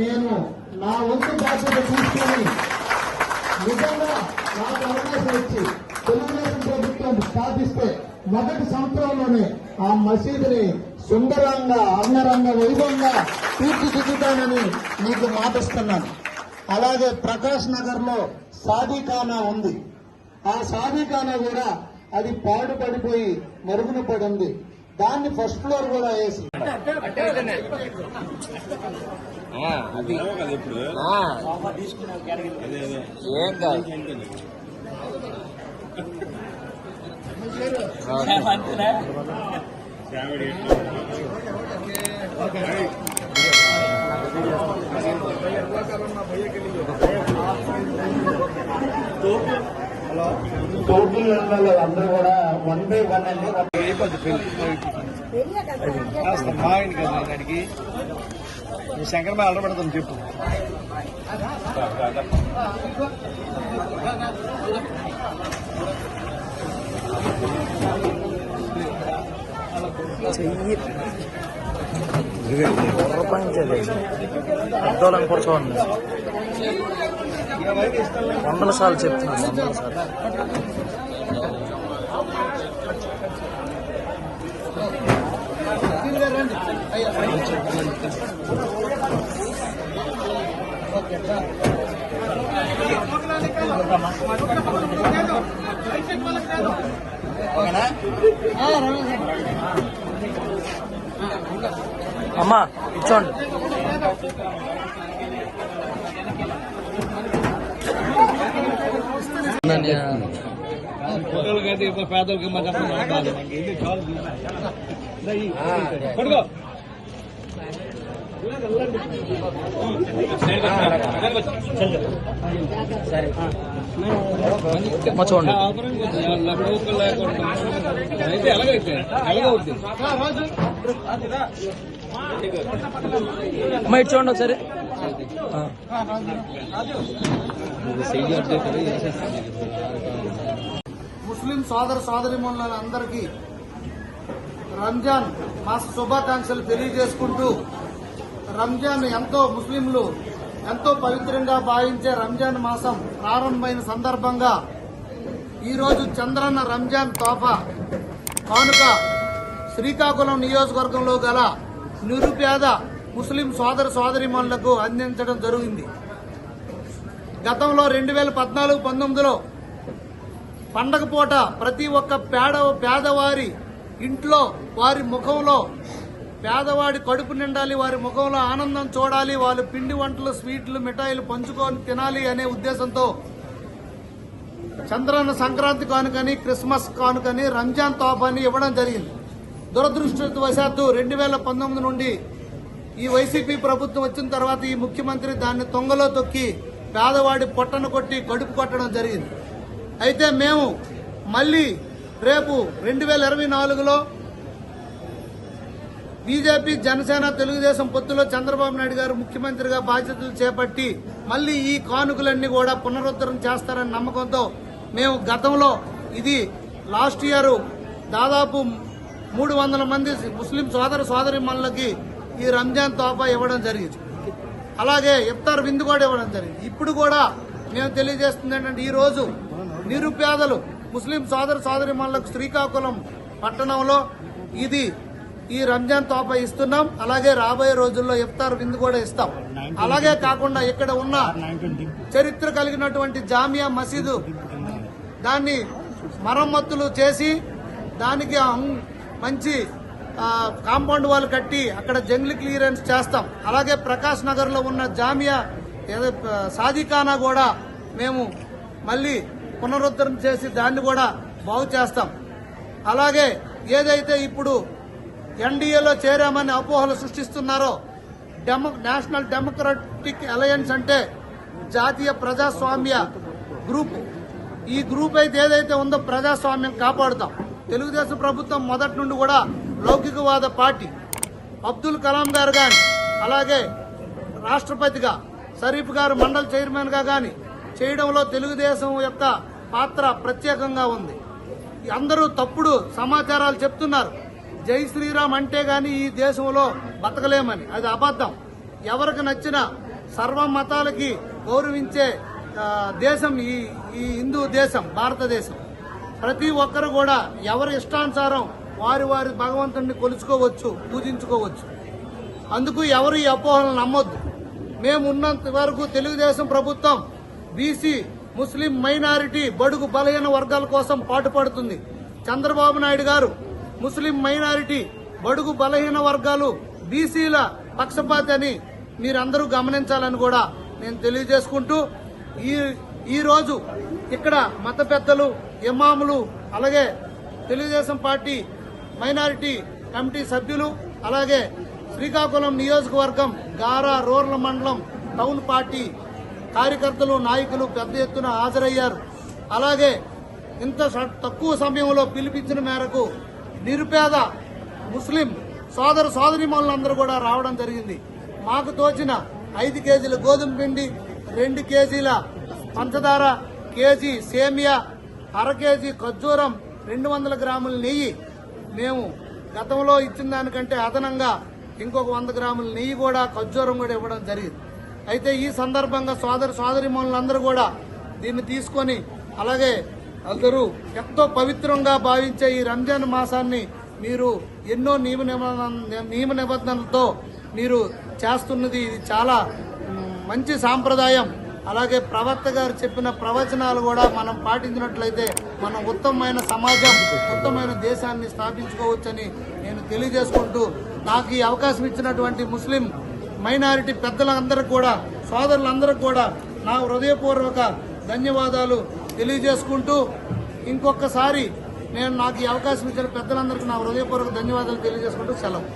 నేను నా వంతు బాధ్యత తీసుకొని నిజంగా నాకు అవకాశం ఇచ్చి తెలుగుదేశం ప్రభుత్వం స్థాపిస్తే మొదటి సంవత్సరంలోనే ఆ మసీదుని సుందరంగా అంగరంగ వైభవంగా తీర్చిదిద్దుతానని మీకు మాటిస్తున్నాను. అలాగే ప్రకాష్ నగర్లో సాదిఖానా ఉంది. ఆ సాదిఖానా కూడా అది పాడుపడిపోయి మరుగున పడింది. దాన్ని ఫస్ట్ ఫ్లోర్ కూడా వేసి ఆ, అది ఆ. ఏం కాదు ఓకే. టోటల్ అందరూ కూడా వన్ బై వన్ అండి మా కదా చెప్పు చెయ్యి పెద్దోళ్ళని కూడా చూడండి వందల సార్లు చెప్తున్నాను వందల సార్లు అమ్మా ఇచ్చోండి పిల్లలకి అయితే ఇప్పుడు పేదలకి చూడండి. అయితే ఎలాగైతే? ఇటు చూడండి ఒకసారి. ఆ. ముస్లిం సోదర సోదరిమణులందరికీ రంజాన్ మాస శుభాకాంక్షలు తెలియజేసుకుంటూ రంజాన్ ఎంతో ముస్లింలు ఎంతో పవిత్రంగా భావించే రంజాన్ మాసం ప్రారంభమైన సందర్భంగా ఈరోజు చంద్రన్న రంజాన్ తోప కానుక శ్రీకాకుళం నియోజకవర్గంలో గల నిరుపేద ముస్లిం సోదర సోదరిమణులకు అందించడం జరిగింది. గతంలో రెండు వేల పద్నాలుగు పంతొమ్మిదిలో పండగ పూట ప్రతి ఒక్క పేడ పేదవారి ఇంట్లో వారి ముఖంలో పేదవాడి కడుపు నిండాలి వారి ముఖంలో ఆనందం చూడాలి వాళ్ళు పిండి వంటలు స్వీట్లు మిఠాయిలు పంచుకొని తినాలి అనే ఉద్దేశంతో చంద్రన్న సంక్రాంతి కానుకని క్రిస్మస్ కానుకని రంజాన్ తోఫాని ఇవ్వడం జరిగింది. దురదృష్టవశాత్తు రెండు వేల పంతొమ్మిది నుండి ఈ వైసీపీ ప్రభుత్వం వచ్చిన తర్వాత ఈ ముఖ్యమంత్రి దాన్ని తొంగలో తొక్కి పేదవాడి పొట్టను కొట్టి కడుపు కొట్టడం జరిగింది. అయితే మేము మళ్ళీ రేపు రెండు వేల ఇరవై నాలుగులో బీజేపీ జనసేన తెలుగుదేశం పొత్తులో చంద్రబాబు నాయుడు గారు ముఖ్యమంత్రిగా బాధ్యతలు చేపట్టి మళ్ళీ ఈ కానుకలన్నీ కూడా పునరుద్ధరణ చేస్తారనే నమ్మకంతో మేము గతంలో ఇది లాస్ట్ ఇయర్ దాదాపు మూడు వందల మంది ముస్లిం సోదర సోదరిమణులకి ఈ రంజాన్ తోఫా ఇవ్వడం జరిగింది. అలాగే ఇఫ్తార్ విందు కూడా ఇవ్వడం జరిగింది. ఇప్పుడు కూడా మేము తెలియజేస్తుంది ఏంటంటే ఈరోజు నిరుపేదలు ముస్లిం సోదర సోదరిమణులకు శ్రీకాకుళం పట్టణంలో ఇది ఈ రంజాన్ తోప ఇస్తున్నాం. అలాగే రాబోయే రోజుల్లో ఇఫ్తార్ విందు కూడా ఇస్తాం. అలాగే కాకుండా ఇక్కడ ఉన్న చరిత్ర కలిగినటువంటి జామియా మసీదు దాన్ని మరమ్మతులు చేసి దానికి మంచి కాంపౌండ్ వాల్ కట్టి అక్కడ జంగ్లీ క్లియరెన్స్ చేస్తాం. అలాగే ప్రకాష్ నగర్లో ఉన్న జామియా ఏదో, సాదిఖానా కూడా మేము మళ్ళీ పునరుద్ధరణ చేసి దాన్ని కూడా బాగు చేస్తాం. అలాగే ఏదైతే ఇప్పుడు ఎన్డీఏలో చేరామని అపోహలు సృష్టిస్తున్నారో డెమో నేషనల్ డెమోక్రటిక్ అలయన్స్ అంటే జాతీయ ప్రజాస్వామ్య గ్రూప్. ఈ గ్రూప్ అయితే ఏదైతే ఉందో ప్రజాస్వామ్యం కాపాడుతాం. తెలుగుదేశం ప్రభుత్వం మొదటి నుండి కూడా లౌకికవాద పార్టీ అబ్దుల్ కలాం గారు కానీ అలాగే రాష్ట్రపతిగా షరీఫ్ గారు మండల్ చైర్మన్గా కానీ చేయడంలో తెలుగుదేశం యొక్క పాత్ర ప్రత్యేకంగా ఉంది. అందరూ తప్పుడు సమాచారాలు చెప్తున్నారు. జై శ్రీరామ్ అంటే కానీ ఈ దేశంలో బతకలేమని. అది అబద్ధం. ఎవరికి నచ్చిన సర్వ మతాలకి గౌరవించే దేశం ఈ ఈ హిందూ దేశం భారతదేశం. ప్రతి ఒక్కరు కూడా ఎవరి ఇష్టానుసారం వారి వారి భగవంతుడిని కొలుచుకోవచ్చు పూజించుకోవచ్చు. అందుకు ఎవరు ఈ అపోహలను నమ్మొద్దు. మేము ఉన్నంత వరకు తెలుగుదేశం ప్రభుత్వం బీసీ ముస్లిం మైనారిటీ బడుగు బలహీన వర్గాల కోసం పాటుపడుతుంది. చంద్రబాబు నాయుడు గారు ముస్లిం మైనారిటీ బడుగు బలహీన వర్గాలు బీసీల పక్షపాతి అని మీరందరూ గమనించాలని కూడా నేను తెలియజేసుకుంటూ ఈ ఈరోజు ఇక్కడ మత పెద్దలు ఇమాములు అలాగే తెలుగుదేశం పార్టీ మైనారిటీ కమిటీ సభ్యులు అలాగే శ్రీకాకుళం నియోజకవర్గం గారా రూరల్ మండలం టౌన్ పార్టీ కార్యకర్తలు నాయకులు పెద్ద ఎత్తున హాజరయ్యారు. అలాగే ఇంత తక్కువ సమయంలో పిలిపించిన మేరకు నిరుపేద ముస్లిం సోదర సోదరిమణులందరూ కూడా రావడం జరిగింది. మాకు తోచిన ఐదు కేజీల గోధుమ పిండి రెండు కేజీల పంచదార కేజీ సేమియా అర కేజీ ఖర్జూరం రెండు వందల గ్రాముల నెయ్యి మేము గతంలో ఇచ్చిన దానికంటే అదనంగా ఇంకొక వంద గ్రాముల నెయ్యి కూడా ఖర్జూరం కూడా ఇవ్వడం జరిగింది. అయితే ఈ సందర్భంగా సోదర సోదరిమణులందరూ కూడా దీన్ని తీసుకొని అలాగే అందరూ ఎంతో పవిత్రంగా భావించే ఈ రంజాన్ మాసాన్ని మీరు ఎన్నో నియమ నిబంధన నియమ నిబంధనలతో మీరు చేస్తున్నది. ఇది చాలా మంచి సాంప్రదాయం. అలాగే ప్రవక్త గారు చెప్పిన ప్రవచనాలు కూడా మనం పాటించినట్లయితే మనం ఉత్తమమైన సమాజం ఉత్తమమైన దేశాన్ని స్థాపించుకోవచ్చని నేను తెలియజేసుకుంటూ నాకు ఈ అవకాశం ఇచ్చినటువంటి ముస్లిం మైనారిటీ పెద్దలందరికీ కూడా సోదరులందరికీ కూడా నా హృదయపూర్వక ధన్యవాదాలు తెలియజేసుకుంటూ ఇంకొకసారి నేను నాకు ఈ అవకాశం ఇచ్చిన పెద్దలందరికీ నా హృదయపూర్వక ధన్యవాదాలు తెలియజేసుకుంటూ సెలవు.